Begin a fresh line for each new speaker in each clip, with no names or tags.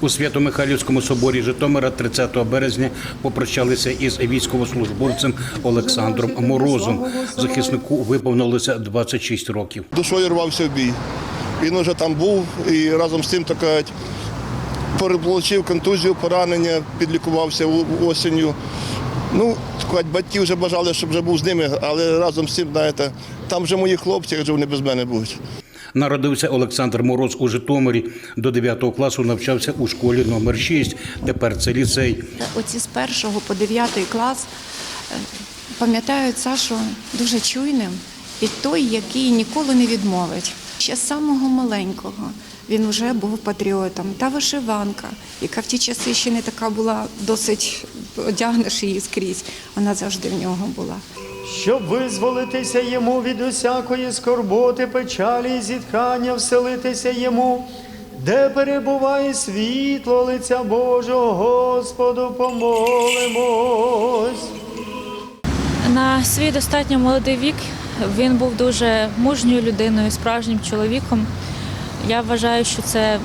У Свято-Михайлівському соборі Житомира 30 березня попрощалися із військовослужбовцем Олександром Морозом. Захиснику виповнилося 26 років.
душою рвався в бій. Він уже там був і разом з тим так кажуть, переполучив контузію, поранення, підлікувався осінню. Ну, так батьки вже бажали, щоб вже був з ними, але разом з тим, знаєте, там вже мої хлопці, вже вони без мене будуть.
Народився Олександр Мороз у Житомирі. До 9 класу навчався у школі номер 6. Тепер це ліцей.
Оці з першого по дев'ятий клас е, пам'ятають Сашу дуже чуйним і той, який ніколи не відмовить. Ще з самого маленького він вже був патріотом. Та вишиванка, яка в ті часи ще не така була досить одягнеш її скрізь. Вона завжди в нього була.
Щоб визволитися йому від усякої скорботи, печалі і зітхання, вселитися йому, де перебуває світло лиця Божого, Господу помолимось.
На свій достатньо молодий вік він був дуже мужньою людиною, справжнім чоловіком. Я вважаю, що це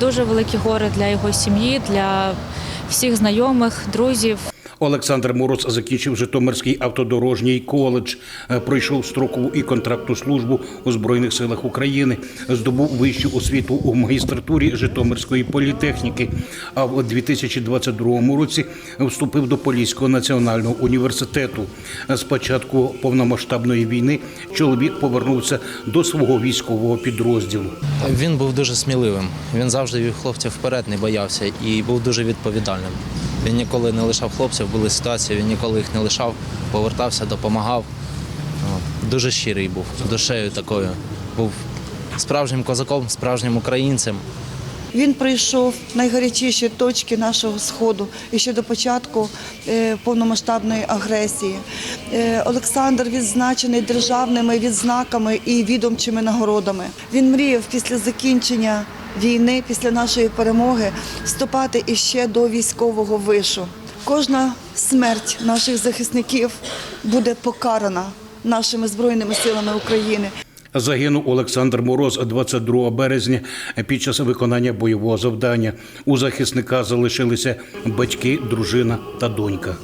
дуже велике горе для його сім'ї, для всіх знайомих, друзів.
Олександр Мороз закінчив Житомирський автодорожній коледж, Е, пройшов строкову і контрактну службу у Збройних силах України, здобув вищу освіту у магістратурі Житомирської політехніки. А в 2022 році вступив до Поліського національного університету. З початку повномасштабної війни чоловік повернувся до свого військового підрозділу.
Він був дуже сміливим. Він завжди вів хлопців вперед, не боявся і був дуже відповідальним. Він ніколи не лишав хлопців, були ситуації, він ніколи їх не лишав, повертався, допомагав. Дуже щирий був, душею такою. Був справжнім козаком, справжнім українцем.
Він пройшов найгарячіші точки нашого сходу і ще до початку е, повномасштабної агресії. Е, Олександр відзначений державними відзнаками і відомчими нагородами. Він мріяв після закінчення війни, після нашої перемоги, вступати іще до військового вишу. Кожна смерть наших захисників буде покарана нашими збройними силами України.
Загинув Олександр Мороз 22 березня під час виконання бойового завдання. У захисника залишилися батьки, дружина та донька.